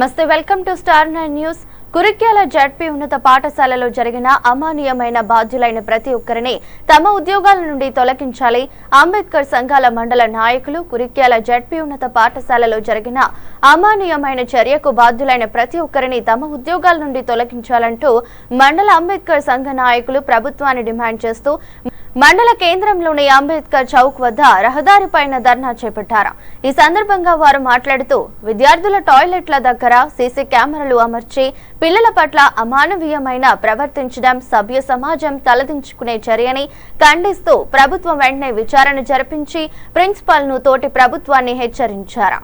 నమస్తే welcome to star nine news. Kurikyala ZP ఉన్నత పాఠశాలలో జరిగిన అమానీయమైన బాధ్యులైన ప్రతి ఒక్కరిని తమ ఉద్యోగాల నుండి తొలగించాలి. అంబేద్కర్ సంఘాల మండల నాయకులు కురిక్యాల జడ్పీ ఉన్నత పాఠశాలలో జరిగిన అమానీయమైన చర్యకు బాధ్యులైన ప్రతి ఒక్కరిని తమ ఉద్యోగాల నుండి తొలగించాలంటూ మండల అంబేద్కర్ సంఘ నాయకులు ప్రభుత్వాన్ని డిమాండ్ చేస్తూ మండల కేంద్రంలోని అంబేద్కర్ చౌక్ వద్ద రహదారిపైన ధర్నా చేపట్టారు. ఈ సందర్భంగా వారు మాట్లాడుతూ విద్యార్థుల టాయిలెట్ల దగ్గర సీసీ కెమెరాలు అమర్చి పిల్లల పట్ల అమానవీయమైన ప్రవర్తించడం సభ్య సమాజం తలదించుకునే చర్యని ఖండిస్తూ ప్రభుత్వం వెంటనే విచారణ జరిపించి ప్రిన్సిపాల్ను తోటి ప్రభుత్వాన్ని హెచ్చరించారు.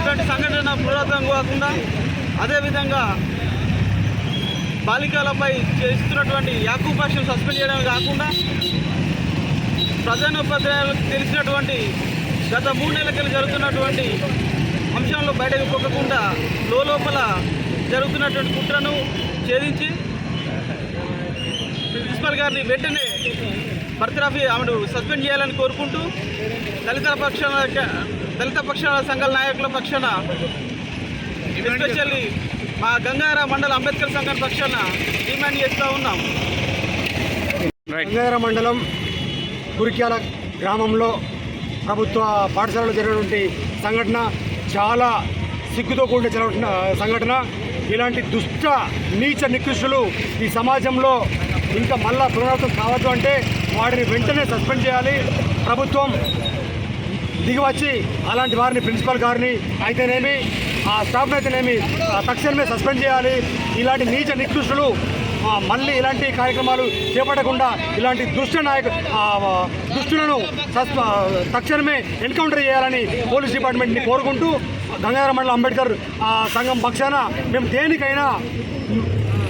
ఇటువంటి సంఘటన పురాతనం కాకుండా అదేవిధంగా బాలికలపై చేస్తున్నటువంటి యాకూ భాషను సస్పెండ్ చేయడం కాకుండా ప్రధానోపాధ్యాయులకు తెలిసినటువంటి గత మూడు నెలలకెళ్ళి జరుగుతున్నటువంటి అంశంలో బయటకు పొక్కకుండా లోపల జరుగుతున్నటువంటి కుట్రను ఛేదించి ప్రిన్సిపల్ గారిని వెంటనే భర్తరాఫీ ఆమెను సస్పెండ్ చేయాలని కోరుకుంటూ దళిత పక్షాల దళిత పక్షాల సంఘాల నాయకుల పక్షాన ఎస్పెషల్లీ మా గంగారా మండల అంబేద్కర్ సంఘం పక్షాన డిమాండ్ చేస్తూ ఉన్నాం. గంగాధర మండలం కురిక్యాల గ్రామంలో ప్రభుత్వ పాఠశాలలో జరిగినటువంటి సంఘటన చాలా సిగ్గుతో కూడిన జరుగుతున్న సంఘటన. ఇలాంటి దుష్ట నీచ నికృష్టులు ఈ సమాజంలో ఇంకా మళ్ళా పునరావృతం కావద్దు అంటే వాటిని వెంటనే సస్పెండ్ చేయాలి. ప్రభుత్వం దిగివచ్చి అలాంటి వారిని ప్రిన్సిపల్ గారిని అయితేనేమి ఆ స్టాఫ్ అయితేనేమి ఆ, తక్షణమే సస్పెండ్ చేయాలి. ఇలాంటి నీచ నికృష్టులు మళ్ళీ ఇలాంటి కార్యక్రమాలు చేపట్టకుండా ఇలాంటి దుష్ట నాయక దుష్టులను తక్షణమే ఎన్కౌంటర్ చేయాలని పోలీస్ డిపార్ట్మెంట్ని కోరుకుంటూ గంగాధర మండల అంబేద్కర్ సంఘం పక్షాన మేము దేనికైనా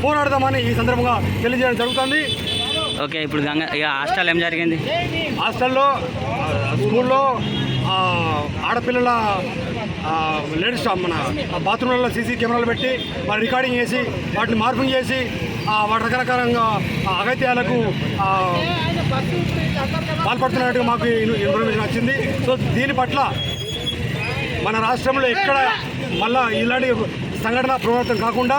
పోరాడదామని ఈ సందర్భంగా తెలియజేయడం జరుగుతుంది. ఓకే ఇప్పుడు గంగ ఇక హాస్టల్ ఏం జరిగింది? హాస్టల్లో స్కూల్లో ఆడపిల్లల లేడీస్ మన బాత్రూంలలో బాత్రూమ్లలో సీసీ కెమెరాలు పెట్టి వాటి రికార్డింగ్ చేసి వాటిని మార్పింగ్ చేసి వాటి రకరకాలంగా ఆ, అగత్యాలకు పాల్పడుతున్నట్టుగా మాకు ఇన్ఫర్మేషన్ వచ్చింది. సో దీని పట్ల మన రాష్ట్రంలో ఎక్కడ మళ్ళా ఇలాంటి సంఘటన పునరావృతం కాకుండా